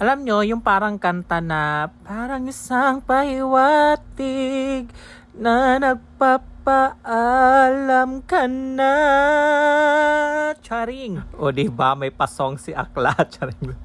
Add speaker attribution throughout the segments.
Speaker 1: Alam nyo, yung parang kanta na parang isang pahiwatig na nagpapaalam ka na. Charing. O di ba may pasong si Akla. Charing.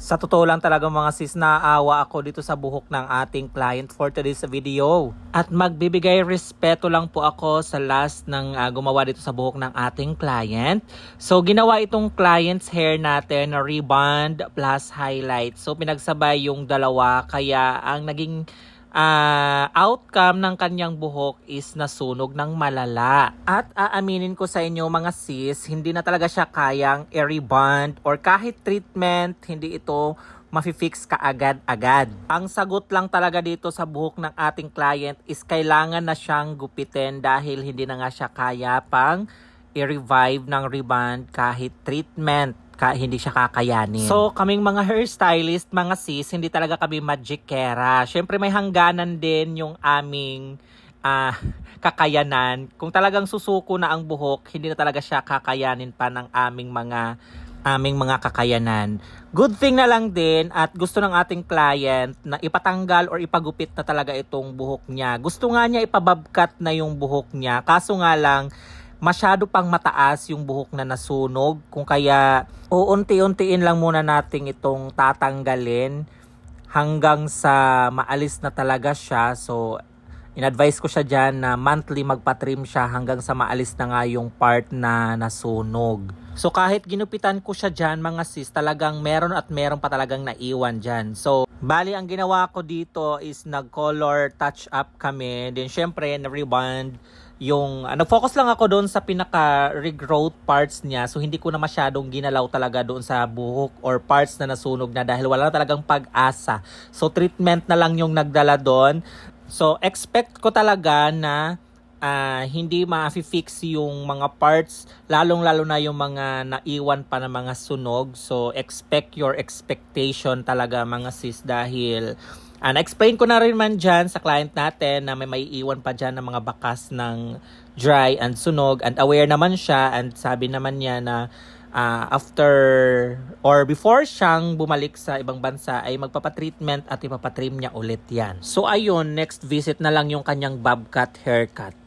Speaker 1: Sa totoo lang talaga mga sis, naaawa ako dito sa buhok ng ating client for today's video. At magbibigay respeto lang po ako sa last ng ah, gumawa dito sa buhok ng ating client. So ginawa itong client's hair natin na rebond plus highlight. So pinagsabay yung dalawa kaya ang naging ah, outcome ng kanyang buhok is nasunog ng malala. At aaminin ko sa inyo mga sis, hindi na talaga siya kayang i-rebond or kahit treatment, hindi ito mafi-fix ka agad-agad. Ang sagot lang talaga dito sa buhok ng ating client is kailangan na siyang gupitin dahil hindi na nga siya kaya pang i-revive ng rebond kahit treatment ka, hindi siya kakayanin. So, kaming mga hairstylist, mga sis, hindi talaga kami magikera. Siyempre, may hangganan din yung aming ah, kakayanan. Kung talagang susuko na ang buhok, hindi na talaga siya kakayanin pa ng aming mga aming mga kakayanan. Good thing na lang din at gusto ng ating client na ipatanggal or ipagupit na talaga itong buhok niya. Gusto nga niya ipababkat na yung buhok niya. Kaso nga lang, masyado pang mataas yung buhok na nasunog. Kung kaya, uunti-untiin lang muna nating itong tatanggalin hanggang sa maalis na talaga siya. So, in-advise ko siya dyan na monthly magpa-trim siya hanggang sa maalis na nga yung part na nasunog. So kahit ginupitan ko siya dyan mga sis, talagang meron at meron pa talagang naiwan dyan. So bali ang ginawa ko dito is nag-color touch up kami. Then syempre na-rebond yung uh, nag-focus lang ako doon sa pinaka regrowth parts niya. So hindi ko na masyadong ginalaw talaga doon sa buhok or parts na nasunog na dahil wala na talagang pag-asa. So treatment na lang yung nagdala doon. So expect ko talaga na ah, hindi ma-fix yung mga parts. Lalong lalo na yung mga naiwan pa na mga sunog. So expect your expectation talaga mga sis dahil Ah, na-explain ko na rin man dyan sa client natin na may maiiwan pa dyan ng mga bakas ng dry and sunog and aware naman siya and sabi naman niya na ah, after or before siyang bumalik sa ibang bansa ay magpapatreatment at ipapatrim niya ulit yan. So ayun, next visit na lang yung kanyang bob cut haircut.